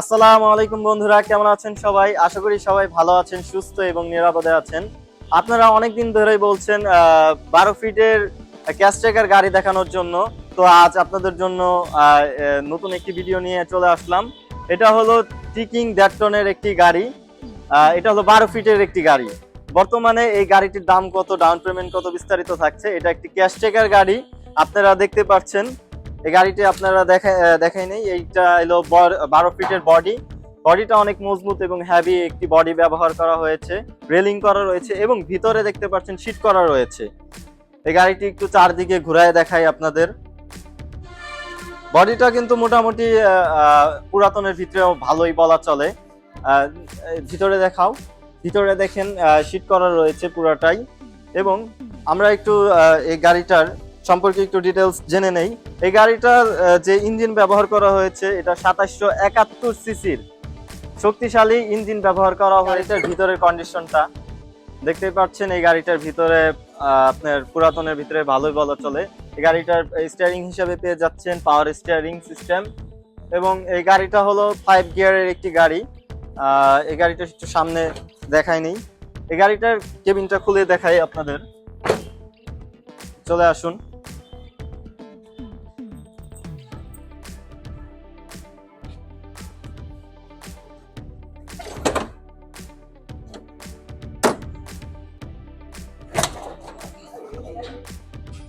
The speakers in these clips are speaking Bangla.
আসসালামু আলাইকুম বন্ধুরা, কেমন আছেন সবাই? আশা করি সবাই ভালো আছেন, সুস্থ এবং নিরাপদে আছেন। আপনারা অনেকদিন ধরেই বলছেন বারো ফিটের ক্যাশ ট্রেকার গাড়ি দেখানোর জন্য। তো আজ আপনাদের জন্য নতুন একটি ভিডিও নিয়ে চলে আসলাম। এটা হলো টিকিং ড্যাটটনের একটি গাড়ি। এটা হলো বারো ফিটের একটি গাড়ি। বর্তমানে এই গাড়িটির দাম কত, ডাউন পেমেন্ট কত বিস্তারিত থাকছে, এটা একটি ক্যাশ ট্রেকার গাড়ি। আপনারা দেখতে পাচ্ছেন এই গাড়িটি আপনারা দেখা দেখাই নেই। এইটা হলো বর- ফিটের বডি। বডিটা অনেক মজবুত এবং হ্যাভি একটি বডি ব্যবহার করা হয়েছে। রেলিং করা রয়েছে এবং ভিতরে দেখতে পাচ্ছেন শীট করা রয়েছে। এই গাড়িটি একটু চারদিকে ঘুরায় দেখাই আপনাদের। বডিটা কিন্তু মোটামুটি পুরাতনের ভিতরেও ভালোই বলা চলে। ভিতরে দেখাও। ভিতরে দেখেন শীট করা রয়েছে পুরাটাই। এবং আমরা একটু এই গাড়িটার সম্পর্কে একটু ডিটেলস জেনে নেই। এই গাড়িটার যে ইঞ্জিন ব্যবহার করা হয়েছে, এটা সাতাশশো একাত্তর সিসির। শক্তিশালী ইঞ্জিন ব্যবহার করা হয়েছে ভিতরের কন্ডিশনটা দেখতেই পাচ্ছেন, এই গাড়িটার ভিতরে আপনার পুরাতনের ভিতরে ভালোই বলা চলে। এই গাড়িটার স্টিয়ারিং হিসাবে পেয়ে যাচ্ছেন পাওয়ার স্টিয়ারিং সিস্টেম এবং এই গাড়িটা হলো ফাইভ গিয়ারের একটি গাড়ি। এই গাড়িটা একটু সামনে দেখাই নেই। এই গাড়িটার কেবিনটা খুলে দেখাই আপনাদের। চলে আসুন।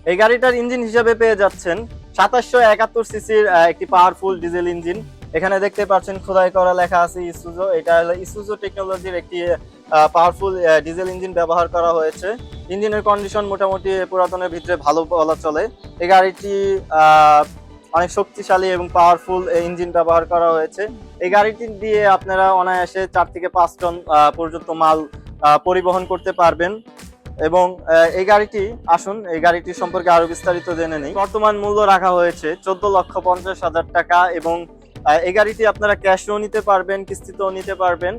এই গাড়িটার ইঞ্জিন হিসাবে পেয়ে যাচ্ছেন সাতাশশো একাত্তর সিসির একটি পাওয়ারফুল ডিজেল ইঞ্জিন এখানে দেখতে পাচ্ছেন, খোদাই করা লেখা আছে ইসুজো এটা হলো ইসুজো টেকনোলজির একটি পাওয়ারফুল ডিজেল ইঞ্জিন ব্যবহার করা হয়েছে। ইঞ্জিনের কন্ডিশন মোটামুটি পুরাতনের ভিতরে ভালো বলা চলে। এই গাড়িটি অনেক শক্তিশালী এবং পাওয়ারফুল ইঞ্জিন ব্যবহার করা হয়েছে। এই গাড়িটি দিয়ে আপনারা অনায়াসে চার থেকে পাঁচ টন পর্যন্ত মাল পরিবহন করতে পারবেন। এবং এই গাড়িটি, আসুন, এই গাড়িটি সম্পর্কে আরও বিস্তারিত জেনে নেই। বর্তমান মূল্য রাখা হয়েছে চোদ্দ লক্ষ পঞ্চাশ হাজার টাকা এবং এই গাড়িটি আপনারা ক্যাশও নিতে পারবেন, কিস্তিতেও নিতে পারবেন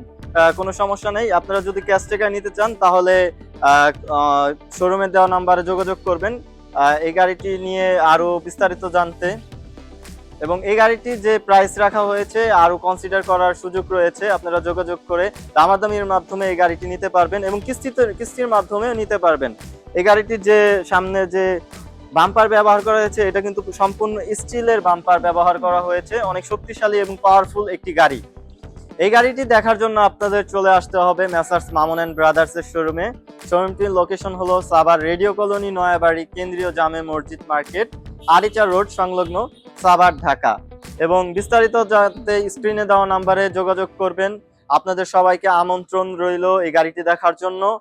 কোনো সমস্যা নেই। আপনারা যদি ক্যাশ টাকা নিতে চান, তাহলে শোরুমে দেওয়া নাম্বারে যোগাযোগ করবেন। এই গাড়িটি নিয়ে আরও বিস্তারিত জানতে এবং এই গাড়িটি যে প্রাইস রাখা হয়েছে আরও কনসিডার করার সুযোগ রয়েছে, আপনারা যোগাযোগ করে দামাদামির মাধ্যমে এই গাড়িটি নিতে পারবেন এবং কিস্তিতে কিস্তির মাধ্যমেও নিতে পারবেন। এই গাড়িটির যে সামনে যে বাম্পার ব্যবহার করা হয়েছে, এটা কিন্তু সম্পূর্ণ স্টিলের বাম্পার ব্যবহার করা হয়েছে, অনেক শক্তিশালী এবং পাওয়ারফুল একটি গাড়ি। এই গাড়িটি দেখার জন্য আপনাদের চলে আসতে হবে মেসার্স মামুন অ্যান্ড ব্রাদার্সের শোরুমে শোরুমটির লোকেশন হলো সাবার রেডিও কলোনি, নয়াবাড়ি, কেন্দ্রীয় জামে মসজিদ মার্কেট, আরিচা রোড সংলগ্ন সাবার ঢাকা। এবং বিস্তারিত যাতে স্ক্রিনে দেওয়া নাম্বারে যোগাযোগ করবেন। আপনাদের সবাইকে আমন্ত্রণ রইল এই গাড়িটি দেখার জন্য।